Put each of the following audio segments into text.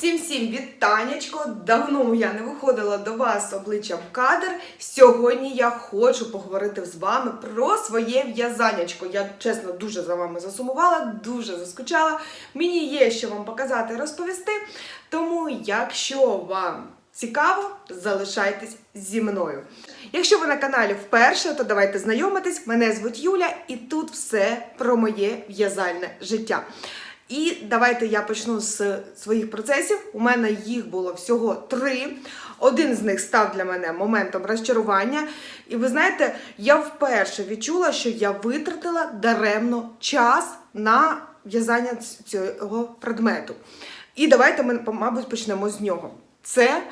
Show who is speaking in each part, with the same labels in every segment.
Speaker 1: Всім-всім вітанечко! Давно я не виходила до вас обличчям в кадр. Сьогодні я хочу поговорити з вами про своє в'язанячко. Я чесно дуже за вами засумувала, дуже заскучала. Мені є що вам показати і розповісти. Тому, якщо вам цікаво, залишайтесь зі мною. Якщо ви на каналі вперше, то давайте знайомитись. Мене звуть Юля, і тут все про моє в'язальне життя. І давайте я почну з своїх процесів. У мене їх було всього три. Один з них став для мене моментом розчарування. І ви знаєте, я вперше відчула, що я витратила даремно час на в'язання цього предмету. І давайте ми, мабуть, почнемо з нього. Це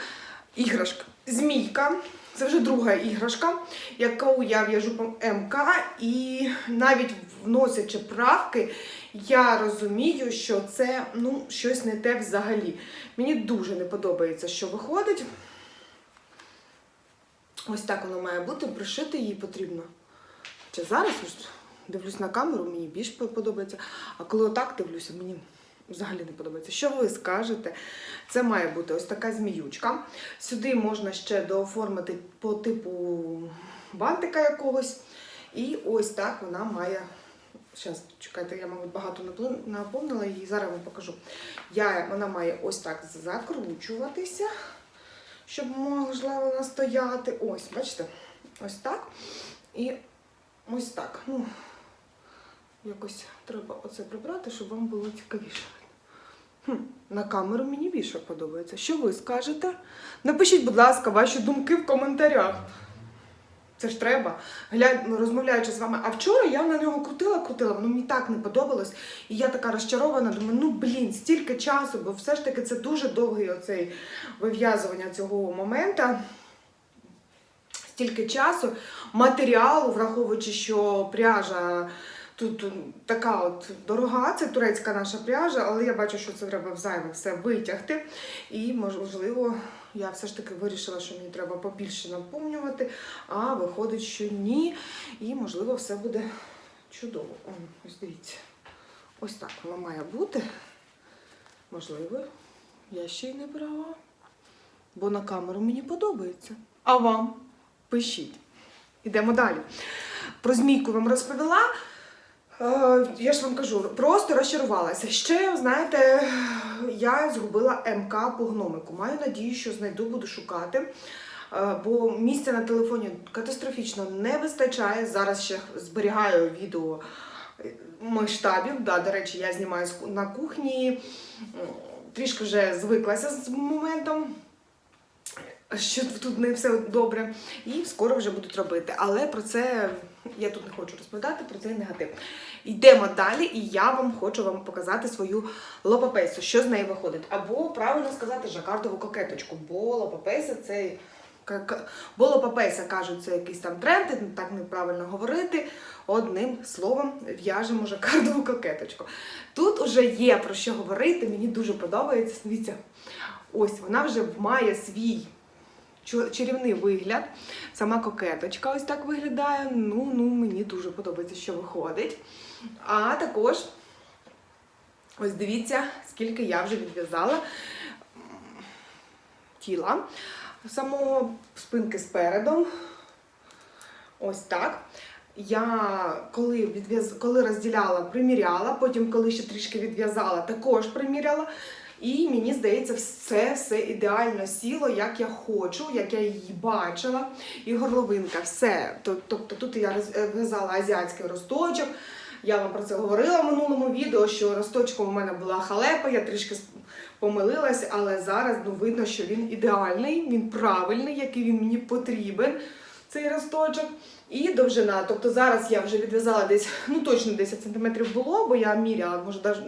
Speaker 1: іграшка. Змійка. Це вже друга іграшка, яку я в'яжу по МК, і навіть вносячи правки, я розумію, що це ну, щось не те взагалі. Мені дуже не подобається, що виходить. Ось так воно має бути, пришити її потрібно. Чи зараз дивлюсь на камеру, мені більш подобається. А коли отак дивлюся, мені взагалі не подобається. Що ви скажете? Це має бути ось така зміючка. Сюди можна ще дооформити по типу бантика якогось. І ось так вона має. Зараз, чекайте, я, мабуть, багато наповнила її, зараз вам покажу. Я, вона має ось так закручуватися, щоб могла вона стояти. Ось, бачите? Ось так. І ось так. Ну, якось треба оце прибрати, щоб вам було цікавіше. Хм, на камеру мені більше подобається. Що ви скажете? Напишіть, будь ласка, ваші думки в коментарях. Це ж треба. Гля... Розмовляючи з вами. А вчора я на нього крутила, крутила, воно мені так не подобалось. І я така розчарована, думаю, ну блін, стільки часу, бо все ж таки це дуже довгий оцей вив'язування цього моменту. Стільки часу, матеріалу, враховуючи, що пряжа тут така от дорога, це турецька наша пряжа, але я бачу, що це треба взайве все витягти. І можливо, я все ж таки вирішила, що мені треба побільше наповнювати, а виходить, що ні. І можливо все буде чудово. О, ось дивіться. Ось так воно має бути. Можливо, я ще й не брала. Бо на камеру мені подобається. А вам? Пишіть. Ідемо далі. Про змійку вам розповіла. Е, Я ж вам кажу, просто розчарувалася. Ще, знаєте, я згубила МК по гномику. Маю надію, що знайду, буду шукати. Е, Бо місця на телефоні катастрофічно не вистачає. Зараз ще зберігаю відео масштабів. Да, до речі, я знімаю на кухні. Трішки вже звиклася з моментом що тут не все добре, і скоро вже будуть робити. Але про це я тут не хочу розповідати, про цей негатив. Йдемо далі, і я вам хочу вам показати свою лопапейсу, що з неї виходить. Або правильно сказати жакардову кокеточку, бо лопапейса це. Бо лопапейса кажуть, це якийсь там тренд, так неправильно говорити. Одним словом, в'яжемо жакардову кокеточку. Тут уже є про що говорити, мені дуже подобається. Дивіться, ось вона вже має свій чарівний вигляд. Сама кокеточка ось так виглядає. Ну, ну, мені дуже подобається, що виходить. А також, ось дивіться, скільки я вже відв'язала тіла. Самого спинки спереду. Ось так. Я коли відв'яз... коли розділяла, приміряла, потім, коли ще трішки відв'язала, також приміряла. І мені здається, все, все ідеально сіло, як я хочу, як я її бачила. І горловинка, все. Тоб- Тобто тут я е, в'язала азіатський росточок. Я вам про це говорила в минулому відео, що росточком у мене була халепа, я трішки помилилась, але зараз ну, видно, що він ідеальний, він правильний, який він мені потрібен, цей росточок. І довжина. Тобто зараз я вже відв'язала десь, ну точно 10 см було, бо я міряла,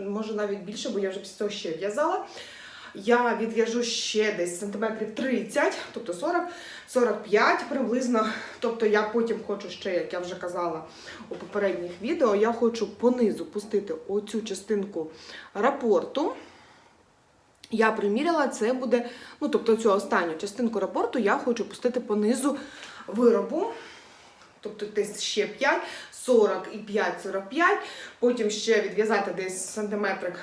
Speaker 1: може, навіть більше, бо я вже після цього ще в'язала. Я відв'яжу ще десь сантиметрів 30, тобто 40, 45 приблизно. Тобто я потім хочу ще, як я вже казала у попередніх відео, я хочу понизу пустити оцю частинку рапорту. Я приміряла, це буде, ну тобто цю останню частинку рапорту я хочу пустити понизу виробу. Тобто десь ще 5, 40 і 5, 45. Потім ще відв'язати десь сантиметрик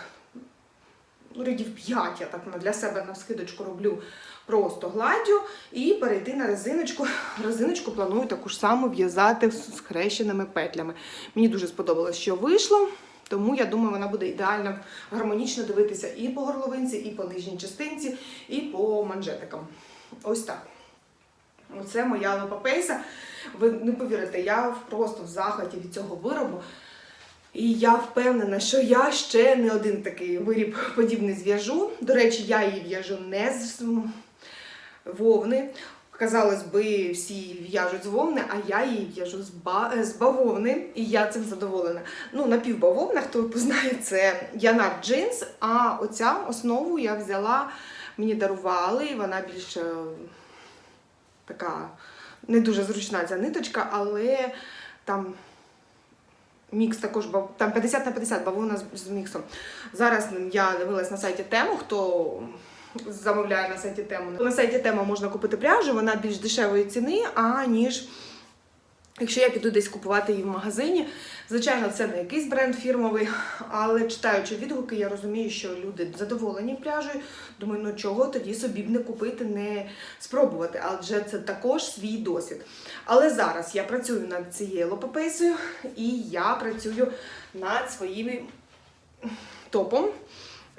Speaker 1: ну, рядів 5 я так для себе на скидочку роблю просто гладдю і перейти на резиночку. Резиночку планую таку ж саму в'язати з хрещеними петлями. Мені дуже сподобалось, що вийшло. Тому я думаю, вона буде ідеально гармонічно дивитися і по горловинці, і по нижній частинці, і по манжетикам. Ось так. Оце моя лопапейса. Ви не повірите, я просто в захваті від цього виробу. І я впевнена, що я ще не один такий виріб подібний зв'яжу. До речі, я її в'яжу не з вовни. Казалось би, всі в'яжуть з вовни, а я її в'яжу з, ба... з бавовни, і я цим задоволена. Ну, напівбавовна, хто познає, це Янар джинс, а оця основу я взяла, мені дарували, і вона більш е, така не дуже зручна ця ниточка, але там мікс також там 50 на 50 бавовна з міксом. Зараз я дивилась на сайті тему, хто замовляє на сайті тему. На сайті тема можна купити пряжу, вона більш дешевої ціни, аніж якщо я піду десь купувати її в магазині. Звичайно, це не якийсь бренд фірмовий, але читаючи відгуки, я розумію, що люди задоволені пряжею. Думаю, ну чого тоді собі б не купити, не спробувати, адже це також свій досвід. Але зараз я працюю над цією лопапейсою і я працюю над своїм топом.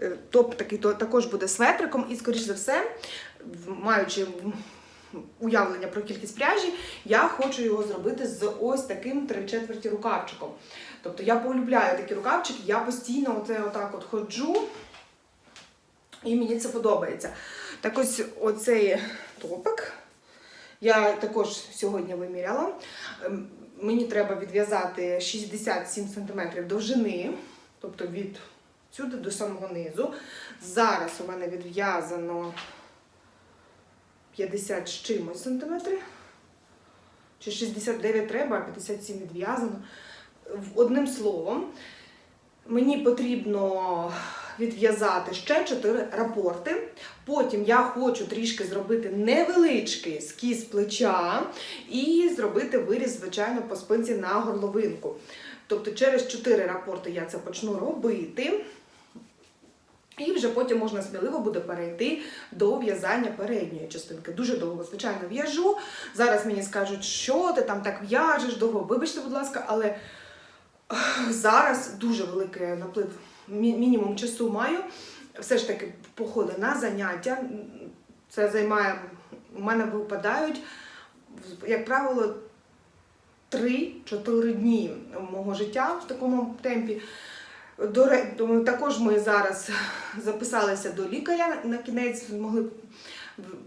Speaker 1: Е, Топ такий також буде светриком, і, скоріш за все, маючи уявлення про кількість пряжі, я хочу його зробити з ось таким три четверті рукавчиком. Тобто я полюбляю такі рукавчики, я постійно оце отак от ходжу, і мені це подобається. Так ось оцей топик я також сьогодні виміряла. Ем, Мені треба відв'язати 67 см довжини, тобто від сюди до самого низу. Зараз у мене відв'язано 50 з чимось сантиметрів. Чи 69 треба, а 57 відв'язано. Одним словом, мені потрібно відв'язати ще 4 рапорти. Потім я хочу трішки зробити невеличкий скіз плеча і зробити виріз, звичайно, по спинці на горловинку. Тобто через 4 рапорти я це почну робити. І вже потім можна сміливо буде перейти до в'язання передньої частинки. Дуже довго, звичайно, в'яжу. Зараз мені скажуть, що ти там так в'яжеш довго. Вибачте, будь ласка, але зараз дуже великий наплив, мінімум часу маю. Все ж таки походи на заняття. Це займає, у мене випадають, як правило, 3-4 дні мого життя в такому темпі. До також ми зараз записалися до лікаря на кінець в-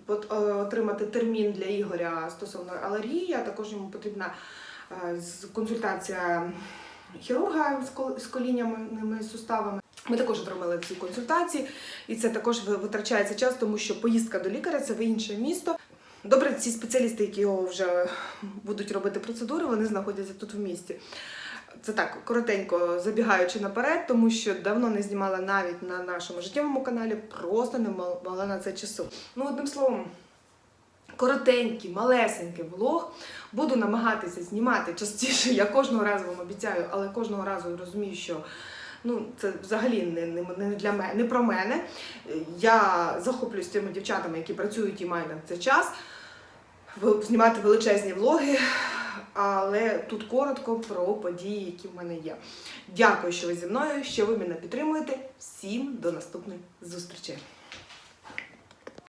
Speaker 1: е, отримати термін для Ігоря стосовно алергії. Також йому потрібна е, консультація хірурга з кол- з колінням суставами. Ми також отримали ці консультації, і це також ви- витрачається час, тому що поїздка до лікаря це в інше місто. Добре, ці спеціалісти, які його вже будуть робити процедури, вони знаходяться тут в місті. Це так, коротенько забігаючи наперед, тому що давно не знімала навіть на нашому життєвому каналі, просто не мала на це часу. Ну, одним словом, коротенький, малесенький влог. Буду намагатися знімати частіше. Я кожного разу вам обіцяю, але кожного разу розумію, що ну, це взагалі не, не, для мене, не про мене. Я захоплююсь тими дівчатами, які працюють і мають на це час. Знімати величезні влоги, але тут коротко про події, які в мене є. Дякую, що ви зі мною, що ви мене підтримуєте. Всім до наступних зустрічей.